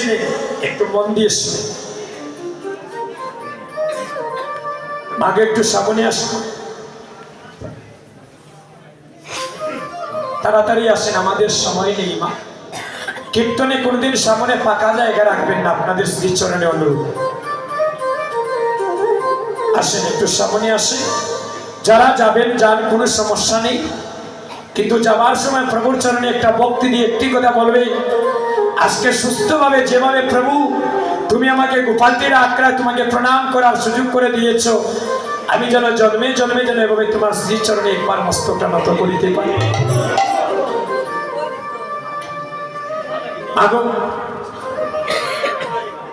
রে একটু মন দিয়ে শুনে। মাকে একটু সামনে আসুন তাড়াতাড়ি আসেন, আমাদের সময় নেই, মা। কীর্তনে কোনদিন সামনে পাকা জায়গা রাখবেন না, আপনাদের শ্রীচরণে অনুরোধ। আসেন, একটু সামনে আসেন। যারা যাবেন, যান, কোনো সমস্যা নেই। কিন্তু যাবার সময় প্রভুর চরণে একটা ভক্তি দিয়ে একটি কথা বলবে। আজকে সুস্থভাবে যেভাবে প্রভু, তুমি আমাকে গোপালটির আঁকড়ায় তোমাকে প্রণাম করার সুযোগ করে দিয়েছ, আমি যেন জন্মে জন্মে যেন এভাবে তোমার শ্রীচরণে একবার মস্তকটা নত করিতে পারি।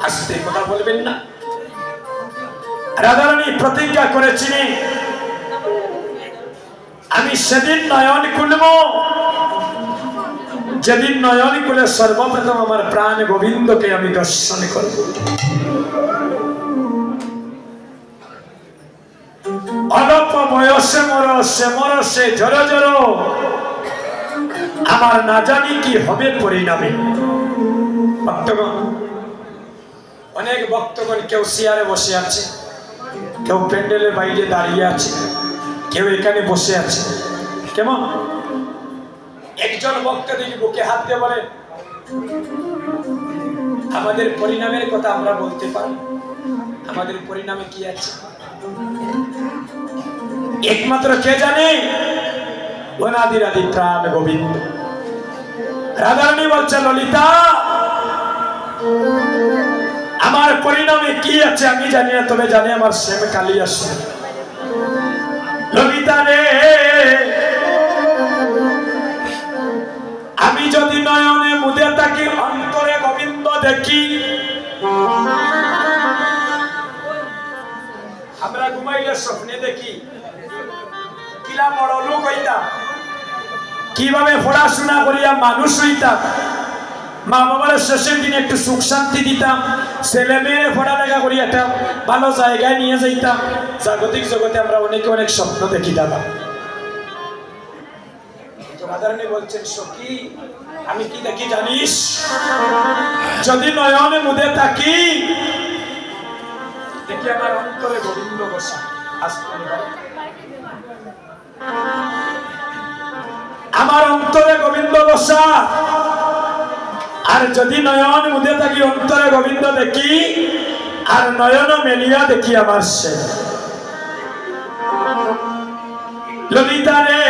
আসতে কথা বলবেন না। রাধারানী প্রতিজ্ঞা করেছিলেন, আমি সেদিন নয়ন খুলব যেদিন নয়ন খুলে সর্বপ্রথম আমার প্রাণ গোবিন্দকে আমি দর্শন করব। অল্প বয়সে মরসে মরসে ঝর ঝর আমার না জানি কি হবে পরিণামে। ভক্তগণ, অনেক ভক্তগণ কেউ চেয়ারে বসে আছে, কেউ প্যান্ডেলের বাইরে দাঁড়িয়ে আছে, কেউ এখানে বসে আছে। কেমন? একজন ভক্ত দেখি বুকে হাত দিয়ে বলে আমাদের পরিণামের কথা আমরা বলতে পারি। আমাদের পরিণামে কি আছে? একমাত্র কে জানে? অনাদির আদি প্রাণ গোবিন্দ। রাধারানী বলছে ললিতা, আমার পরিণামে কি আছে আমি জানি না, তবে জানি আমার শ্যাম কালী আসে আমি যদি নয়নে মুদে থাকি, অন্তরে গোবিন্দ দেখি। আমরা ঘুমাইলে স্বপ্নে দেখি। কিলা বড় লোক হইতাম কীভাবে পড়াশোনা করিয়া মানুষ হইতাম। মা বাবার শেষের দিনে একটু সুখ শান্তি দিতাম। ছেলে মেয়ের পড়ালেখা করি একটা ভালো জায়গায় নিয়ে যাইতাম। জাগতিক জগতে আমরা অনেকে অনেক স্বপ্ন দেখি, দাদা। আমি কি দেখি জানিস? যদি নয়নে মুদে থাকি, দেখি আমার অন্তরে গোবিন্দ আমার অন্তরে গোবিন্দ বসা। আর যদি নয়ন মুদে থাকি, অন্তরে গোবিন্দ দেখি, আর নয়ন মেলিয়া দেখি আমার সে। ললিতা রে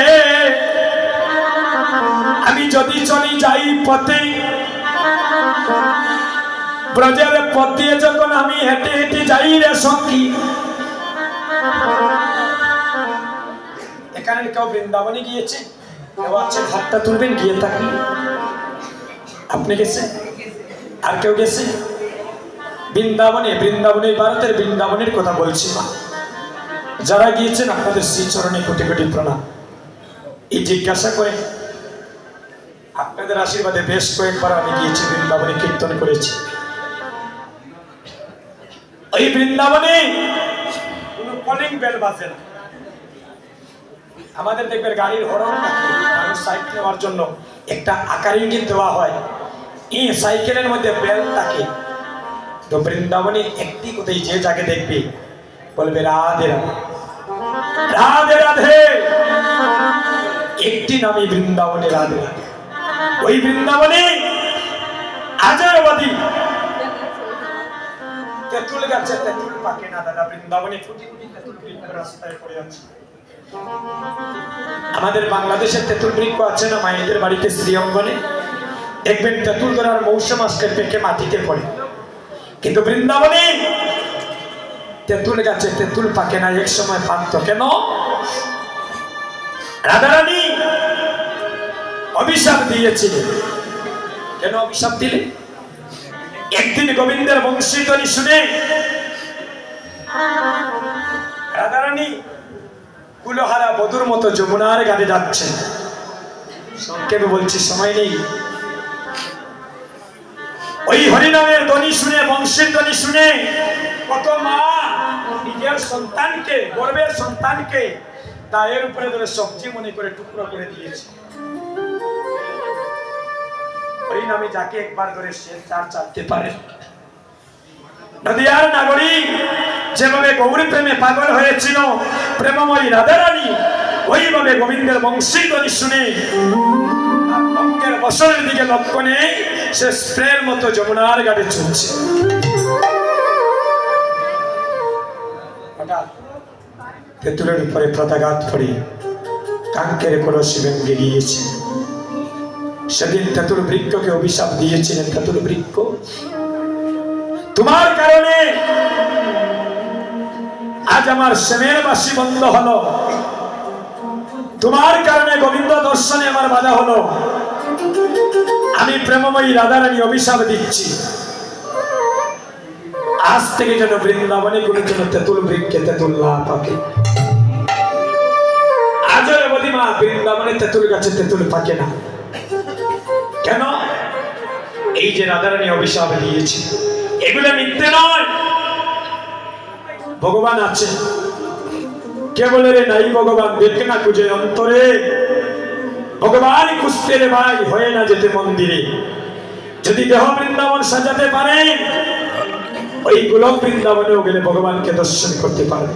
আমি যদি চলি যাই পথে, ব্রজের পথ যখন আমি হেঁটে হেঁটে যাই রে সঙ্গী এখানে কেউ বৃন্দাবনে গিয়েছে? কেউ আছে হাতটা তুলবেন, গিয়ে থাকি আপনি গেছেন? আর কেউ গেছে? বৃন্দাবনে বৃন্দাবনে, ভারতের বৃন্দাবনের কথা বলছি না যারা গিয়েছেন, আপনাদের শ্রীচরণে কোটি কোটি প্রণাম। এই জিজ্ঞাসা করে আপনাদের আশীর্বাদে বেশ কয়েকবার আমি গিয়েছি বৃন্দাবনে কীর্তন করেছি। ওই বৃন্দাবনে কোনো কলিং বেল বাজে না। আমাদের দেখবেন গাড়ির হরন মানুষ সাইড নেওয়ার জন্য একটা আকার ইঙ্গিত দেওয়া হয়। এই সাইকেলের মধ্যে বেল থাকে। তো বৃন্দাবনে একটি কোথায় যে যাকে দেখবে, বলবে, রাধে রাধে। রাধে রাধে! একটি নামই বৃন্দাবনে রাধে রাধে। ওই বৃন্দাবনে আজয়বাদী তেঁতুল গাছে তেঁতুল পাকে না দাদা, বৃন্দাবনে ফুটি ফুটি তেঁতুল বৃক্ষ রাস্তায় পড়ে আছে। আমাদের বাংলাদেশের তেঁতুল বৃক্ষ আছে না, মায়েদের বাড়িতে শ্রী অঙ্গনে। দেখবেন তেঁতুল ধরার মৌসুম আসলে পেকে মাটিতে পড়ে। কিন্তু বৃন্দাবনে তেঁতুল গাছে তেঁতুল পাকে না, এক সময় পাকতো কেন? রাধারানী অভিশাপ দিয়েছিলেন কেন অভিশাপ দিলেন একদিন গোবিন্দের বংশীধ্বনি শুনে রাধারানী কুলহারা বধুর মতো যমুনার গানে যাচ্ছেন। সংক্ষেপে বলছি, সময় নেই। ওই হরিনামের ধ্বনি শুনে বংশের ধ্বনি শুনে কত মা নিজের সন্তানকে, গর্বের সন্তানকে দায়ের উপরে ধরে সবজি মনে করে টুকরো করে দিয়েছে। ওই নামে যাকে একবার করে সে চার চাপতে পারে। নদিয়ার নাগরিক যেভাবে গৌরী প্রেমে পাগল হয়েছিল, প্রেমময়ী রাধারানী, ওইভাবে গোবিন্দের বংশী বংশীধ্বনি শুনে অঙ্কের বছরের দিকে লক্ষ্য নেই, সে স্প্রের মতো যমুনার গাড়ি চলছে। হঠাৎ তেঁতুলের উপরে প্রতাঘাত পড়ে কাঙ্কের কলসি ভেঙে গিয়েছে। সেদিন তেঁতুল বৃক্ষকে অভিশাপ দিয়েছিলেন তেঁতুল বৃক্ষ তোমার কারণে আজ আমার সেনের বাসি বন্ধ হলো। তোমার কারণে গোবিন্দ দর্শনে আমার বাধা হলো। আমি প্রেমময়ী রাধারানী অভিশাপ দিচ্ছি। আজ থেকে যেন বৃন্দাবনে কোনো যেন তেঁতুল বৃক্ষে তেঁতুল না পাকে আজও বলি মা বৃন্দাবনে তেঁতুল গাছে তেঁতুল পাকে না। কেন? এই যে রাধারানী অভিশাপ দিয়েছে। এগুলো মিথ্যে নয়। ভগবান আছে। কে বলে রে, নাই ভগবান, দেখে না খুঁজে অন্তরে। ভগবান খুঁজতে রে ভাই, হয়ে না যেতে মন্দিরে। যদি দেহ বৃন্দাবন সাজাতে পারেন ওই গোলক বৃন্দাবনেও গেলে ভগবানকে দর্শন করতে পারবে।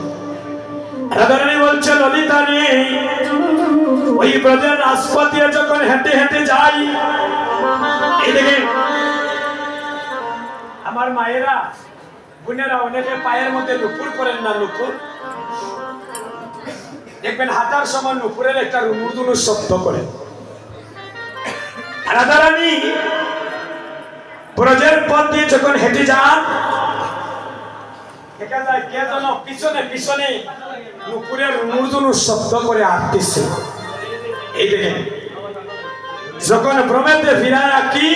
রাধারানী বলছে, ললিতা নেই ওই ব্রজের যখন হেঁটে হেঁটে যাই, এই দেখে আমার মায়েরা, বোনেরা অনেকে পায়ের মধ্যে নুপুর করেন না, নুপুর। দেখবেন হাতার সময় নুপুরের একটা শব্দ করে। রাধারানী ব্রজের পথ দিয়ে যখন হেঁটে যান, দেখা যায় কে যেন পিছনে পিছনে নুপুরের রুমুরদুলু শব্দ করে আসতেছে এই দেখেন। যখন ভ্রমেতে ফিরায় কি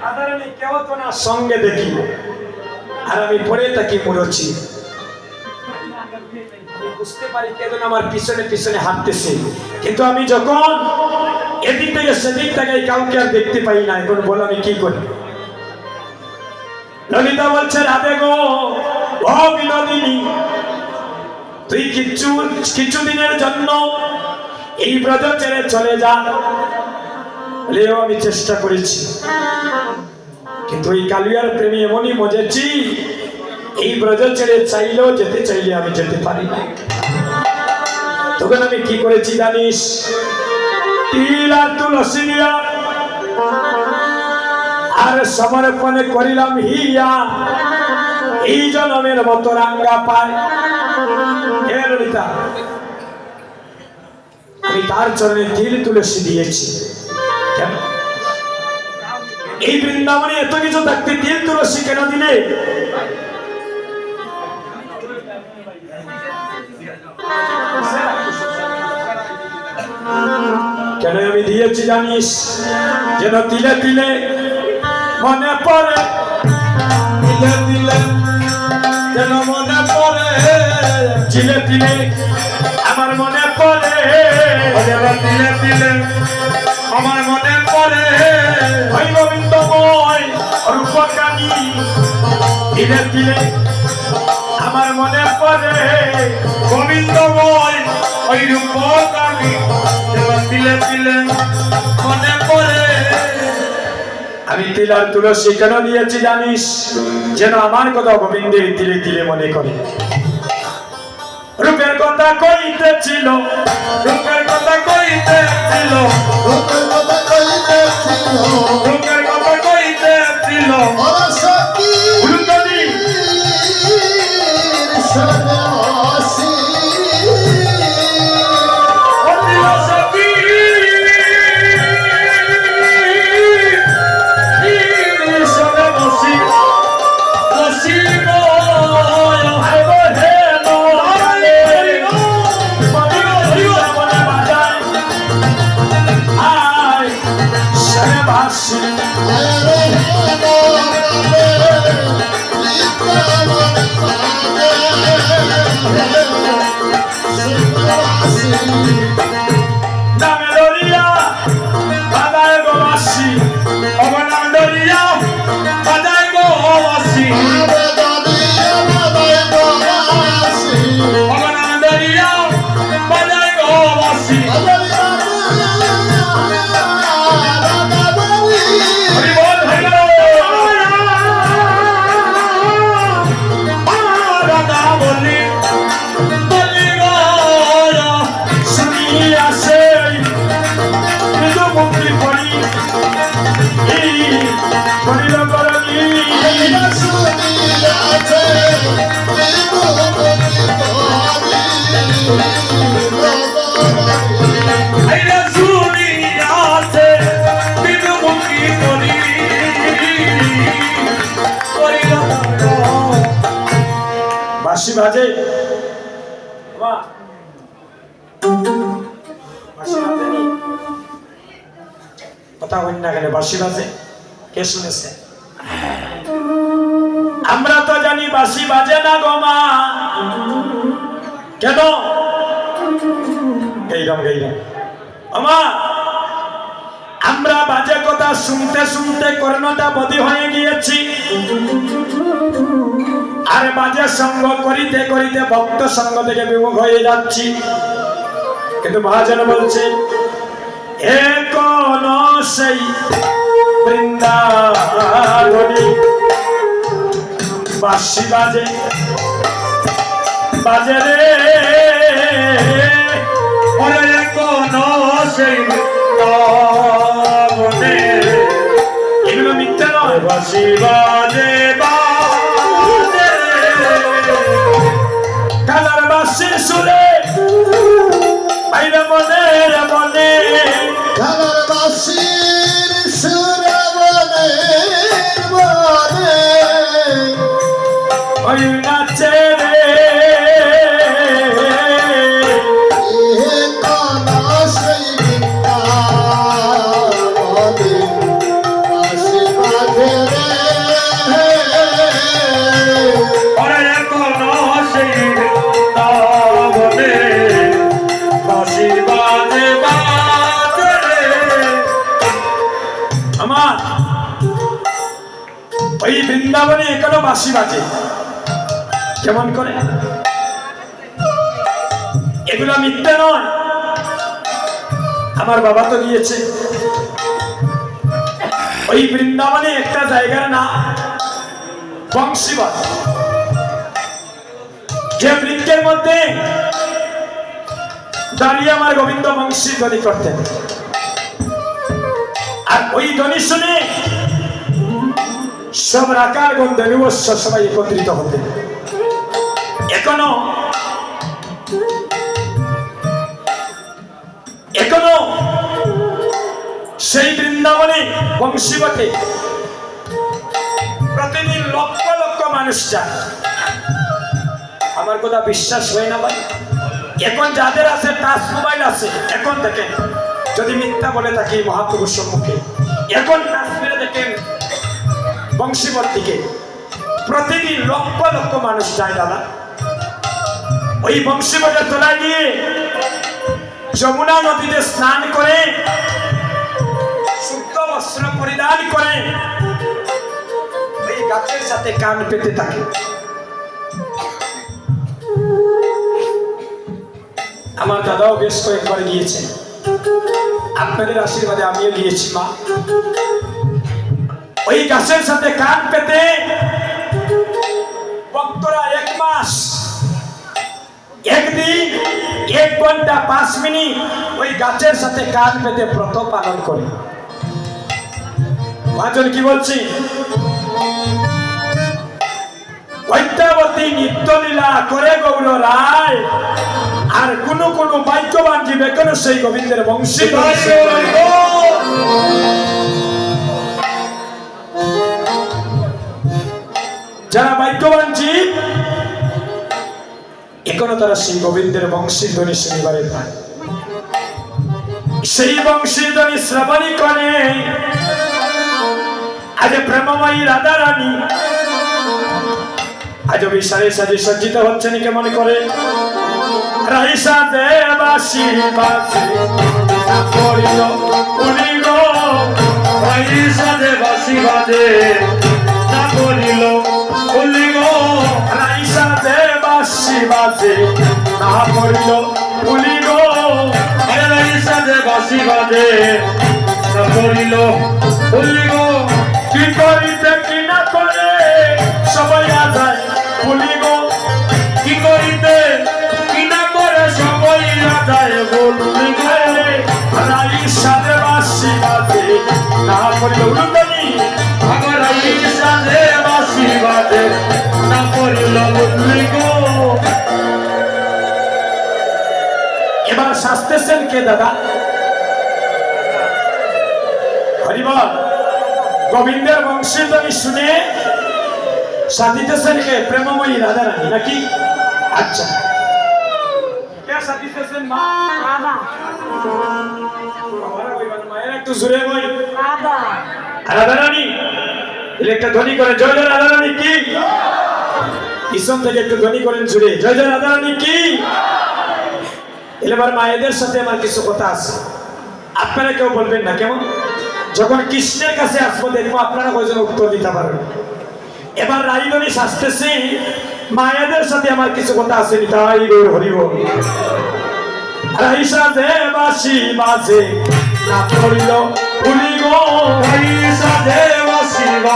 সাধারণ কেউ তো না সঙ্গে দেখি। আর আমি পড়ে থাকি মরছি বুঝতে পারি আমার পিছনে পিছনে হাঁটতেছে। কিন্তু আমি যখন এদিক থেকে সেদিক থেকে কাউকে আর দেখতে পাই না। এখন বল আমি কি করি? ললিতা বলছে, রাধে গো, ও বিনোদিনী, তুই কিছু দিনের জন্য এই ব্রত ছেড়ে চলে যা। বলেও, আমি চেষ্টা করেছি। কিন্তু এই কালিয়ার প্রেমী এমনই মজেছি, এই ব্রজ ছেড়ে চাইলেও যেতে চাইলে আমি যেতে পারি না। তখন আমি কি করেছি জানিস? আর সমর্পণে করিলাম হিয়া। এই জনমের মতো রাঙ্গা পায়। হে ললিতা আমি তার চরণে তিল তুলসী দিয়েছি। কেন? এই বৃন্দাবনে এত কিছু থাকতে তিল তুলসী কেন দিলে? কেন আমি দিয়েছি জানিস? যেন তিলে তিলে মনে পড়ে। তিলে তিলে যেন মনে পড়ে। তিলে তিলে আমার মনে পড়ে। তিলে তিলে। আমার মনে পড়ে। ওই গোবিন্দময় রূপকানী। তিলে তিলে। আমার মনে পড়ে। গোবিন্দময় ওই রূপকানী। তিলে তিলে। মনে পড়ে। আমি তিলার তুলসী কেন দিয়েছি জানিস? যেন আমার কথা গোবিন্দের তিলে তিলে মনে করে। কইতেছিল বাসি বাজে। কথা হইন না গেলে বাসি বাজে? কে শুনেছে? আমরা তো জানি বাসি বাজে না গমা কেন? গেইরাম গেইরাম। আমা, আমরা বাজে কথা শুনতে শুনতে কর্ণটা বদি হয়ে গিয়েছি। আর বাজে সঙ্গ করিতে করিতে ভক্ত সঙ্গ থেকে বিমুখ হয়ে যাচ্ছি। কিন্তু মহাজন বলছে এ কোন সেই বৃন্দাবনী বাঁশি বাজে? বাজে রে ওরে কোন সেই বৃন্দাবনে এগুলো মিথ্যা নয়। বাঁশি বাজে কালার বাঁশির সুরে বাইরে মনে মনে। খেলার বাসির সুরবনে বনে ওই নাচে বাজে। কেমন করে? এগুলো মিথ্যে নয়। আমার বাবা তো গিয়েছে ওই বৃন্দাবনে একটা জায়গার নাম বংশীবাদ যে বৃক্ষের মধ্যে দাঁড়িয়ে আমার গোবিন্দ বংশী ধ্বনি করতেন। আর ওই ধ্বনি শুনে সব রাকার গন্ধে বিবস্ব সবাই একত্রিত হতেন এখনও? এখনও? সেই বৃন্দাবনে বংশীবটে প্রতিদিন লক্ষ লক্ষ মানুষ যায়। আমার কথা বিশ্বাস হয় না ভাই। এখন যাদের আছে টাচ মোবাইল আছে। এখন দেখেন, যদি মিথ্যা বলে থাকি মহাপুরুষ সম্মুখে এখন টাচ মেরে দেখেন বংশীবর্তীকে প্রতিদিন লক্ষ লক্ষ মানুষ যায় দাদা। ওই বংশীবটের তোলায় গিয়ে যমুনা নদীতে স্নান করে, শুদ্ধ বস্ত্র পরিধান করে ওই গাছের সাথে কান পেতে থাকে। আমার দাদাও বেশ কয়েকবার গিয়েছে। আপনাদের আশীর্বাদে আমিও গিয়েছি, মা। ওই গাছের সাথে কান পেতে ভক্তরা এক মাস, একদিন, এক ঘণ্টা, পাঁচ মিনিট ওই গাছের সাথে কান পেতে ব্রত পালন করে। মহাজন কি বলছি? ঐত্যাবতী নিত্যলীলা করে গৌর রায়, আর কোন কোন বাক্যবান জীবে কেন সেই গোবিন্দের বংশী। যারা বাক্যবান জীব, এখনও তারা সেই গোবিন্দের বংশী ধ্বনি শনিবারে পায়। সেই বংশীর ধ্বনি শ্রবণী করে আজ প্রেমময়ী রাধা রানী আজ বিশালে সাজে সজ্জিত হচ্ছেন কেমন করে। রাইসা দেবাসী বাসী পড়িল রাইসা দেবাসী বাজে না দেবাসী বাজে। না পড়িল উলিল রাইসা দেবাসী বাজে। না পড়িল উলিল কি করিতে কি না করে, সবাই কি করিতে কি না করে, সবাই সাথে বাসি বাজে। না সাথে বাসি বাজে না করিল বললি গো। এবার শাস্তেছেন কে দাদা? হরিবল গোবিন্দের বংশীধ্বনি শুনে সাধিতেছেন কে? প্রেমময়ী রাধা রানী নাকি? আচ্ছা। কে মা? বাবা। একটু এলে একটা ধ্বনি করে জয় জয় রাধারানী কি? ইসম থেকে একটু ধ্বনি করেন জুড়ে, জয় জয় রাধারানী কি? এবার মায়েদের সাথে আমার কিছু কথা আছে। আপনারা কেউ বলবেন না, কেমন? যখন কৃষ্ণের কাছে আসব দেখব আপনারা কয়জন উত্তর দিতে পারবেন। এবার রাইদনি শাস্তেছি, মায়েদের সাথে আমার কিছু কথা আছে গৌর হরিব রাইসা দে বাসি বাজে না পড়িল উলি গো বাসি না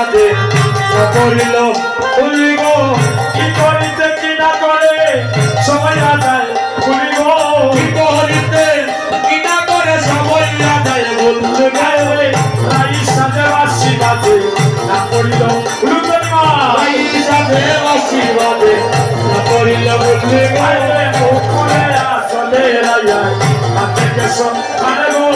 উলি গো কি করিতে, কি না করে? সময় আদায় উলি গো কি করিতে, কি না করে? সময় আদায় বলতে গায়ে বাসি না উলি গো রাইসা দে বাসি না পড়িল বলতে গায়ে উপরে আসলে হাতে কেসন মানে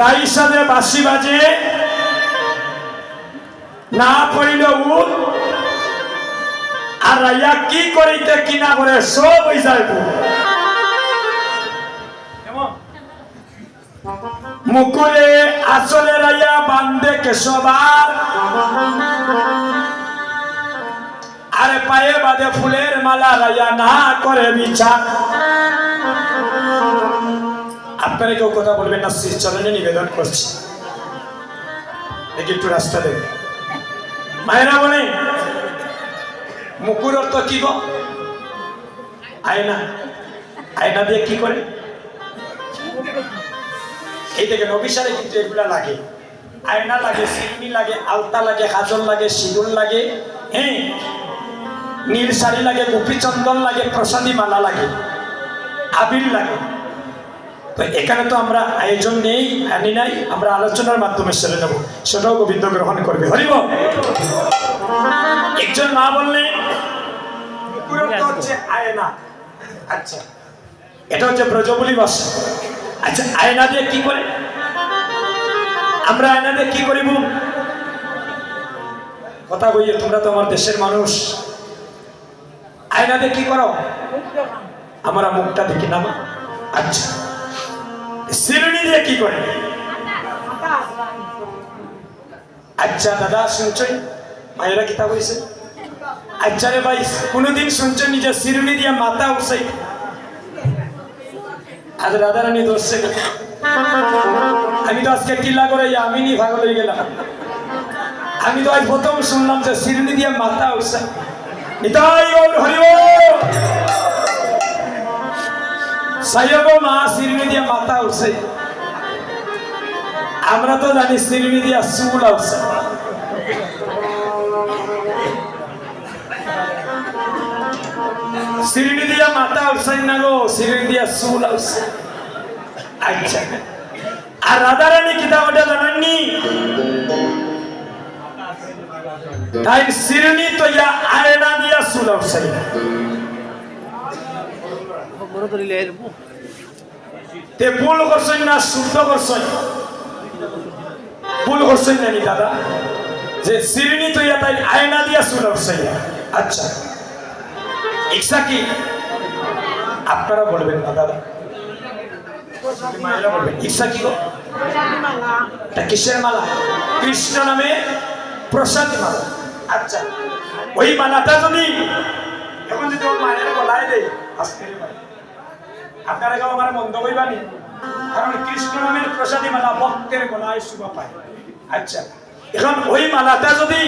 রাই সাজে বাসি বাজে। না পড়িল উল আর রাইয়া কি করিতে কি না করে সব হয়ে যায় মুকুলে আসলে রাইয়া বান্ধে কেশবার। আরে পায়ে বাদে ফুলের মালা, রাইয়া না করে বিছা আপনারা কেউ কথা বলবেন না শ্রী চরণে নিবেদন করছি। একটু রাস্তা দেবে মায়েরা বলে, মুকুর অর্থ কি গো? আয়না। আয়না দিয়ে কি করে? এই দেখে নবিসারে কিন্তু এগুলা লাগে। আয়না লাগে সিলনি লাগে, আলতা লাগে কাজল লাগে, সিঁদুর লাগে হ্যাঁ? নীল শাড়ি লাগে গোপী চন্দন লাগে, প্রসাদী মালা লাগে, আবির লাগে। তো এখানে তো আমরা আয়োজন নেই আনি নাই আমরা আলোচনার মাধ্যমে সেরে নেব। সেটাও গোবিন্দ গ্রহণ করবে। হরিব একজন মা বললেন হচ্ছে আয়না আচ্ছা এটা হচ্ছে ব্রজবলি ভাষা আচ্ছা আয়না দিয়ে কি করে? আমরা আয়না দিয়ে কি করিব? কথা তোমরা তো আমার দেশের মানুষ। আয়না দিয়ে কি করো? আমরা মুখটা দেখি নামা আচ্ছা। শিরুনি দিয়ে কি করে? আচ্ছা দাদা শুনছই মায়েরা কিতা কইছে আচ্ছা রে ভাই, কোনোদিন শুনছো নিজের দিয়ে উঠছে? আজ রাধারানী ধরছে। আমি তো আজকে কিল্লা করে আমি নি ভাগ হয়ে গেলাম। আমি তো আজ প্রথম শুনলাম যে শিরুনি দিয়ে মাথা উঠছে। নিতাই গৌর সাইব মা শিরুনি দিয়ে মাথা উঠছে। আমরা তো জানি শিরুনি দিয়ে চুল উঠছে। শিরুনি দিয়া মাথা উঠছে না গো শিরুনি দিয়া চুল উঠছে। আচ্ছা। আর রাধারানী কিতাব ওটা জানেননি? তাই শিরুনি তো ইয়া আয়না দিয়া চুল উঠছে। ভুল না, শুদ্ধ যে তাই দিয়া আচ্ছা। কি আপনারা বলবেন না, দাদা। ইচ্ছা কি গো। কিসের মালা? কৃষ্ণ নামে প্রসাদ মালা। আচ্ছা। ওই মালাটা যদি এখন যদি ওর মায়ের গলায় দেয় আজকে আপনারা কেউ আমার মন্দ কইবানি? কারণ কৃষ্ণ নামের প্রসাদী মালা ভক্তের গলায় পায়। আচ্ছা এখন ওই মালাটা যদি,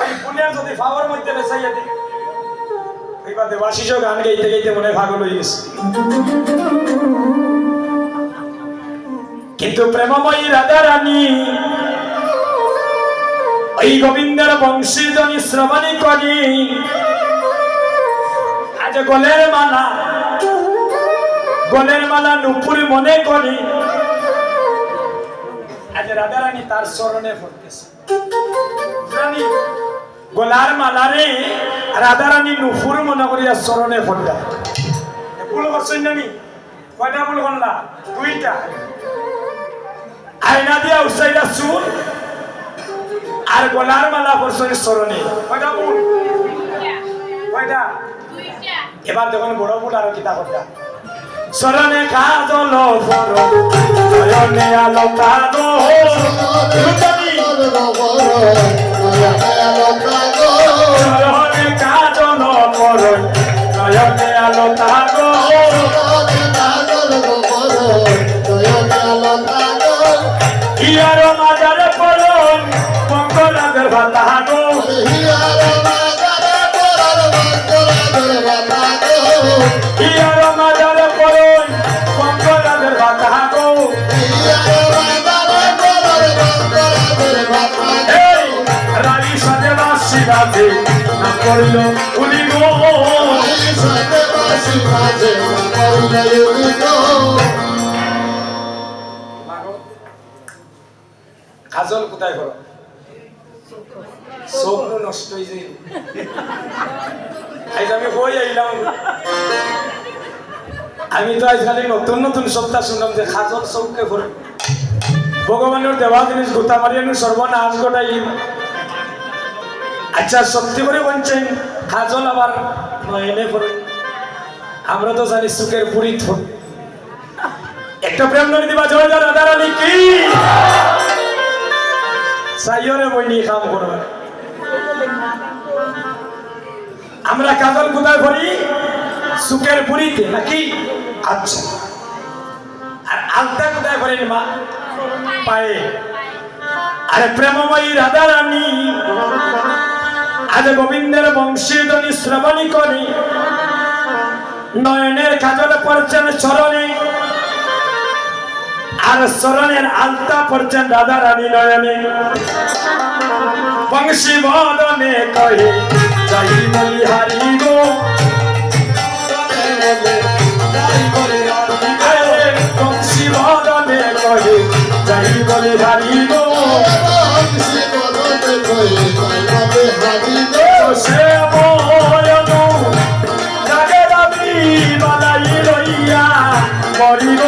ওই ফুলের যদি ফাওয়ার মধ্যে বেসাইয়া দিই গান কিন্তু প্রেমময়ী রাধা রানী ওই গোবিন্দের বংশীধ্বনি শ্রবণী করি, আজ গলের মালা গলের মালা নুপুর মনে করি। আজ রাধা রানী তার স্মরণে পড়তেছে রানী গলার মালারে রাধা রানী নুপুর মনে করিয়া স্মরণে পড়লা ভুল করছেন কয়টা ভুল করলা? দুইটা। আয়না দিয়া উসাইলা চুল আর গলার মালা পড়ছেন স্মরণে কয়টা ভুল? কয়টা? এবার যখন বড় ভুল আরও কিতা করতা। স্মরণে কাজল বড় নয়নে আলো দুটানি স্মরণে কাজল বড় নয়নে আলো কাগো ইয়ার মাজারে পড়ন মঙ্গলাদের ভাতাগো ইয়ার মাজারে পড়ন করল উনি কাজল কোথায় করো নষ্ট আজ আমি হয়ে আইলাম। আমি তো আজ খালি নতুন নতুন সপ্তাহ শুনলাম যে খাজল চৌকে করে ভগবানের দেওয়া জিনিস গোতা মারিয়ানো সর্বনাশ গোটাই আচ্ছা সত্যি করে বলছেন খাজল আবার নয়নে করে আমরা তো জানি সুখের পুরী একটা প্রেম নদী দিবা জয় জয় রাধা রানী কি? সাইয়রে বইনি কাম করবে। আমরা কাজল কোথায় করি সুখের পুরীতে, নাকি? আচ্ছা। আর আলতা কোথায় করেন মা? পায়ে। আরে প্রেমময়ী রাধা রানী আজ গোবিন্দের বংশীধ্বনি শ্রবণী করি। নয়নের কাজলে পড়ছেন চরণে। আর চরণের আলতা পড়ছেন রাধা রানী নয়নে। বংশী বদনে কহে যাই হারি গো। বংশী বদনে কহে যাই বলি হারি গো। মরিব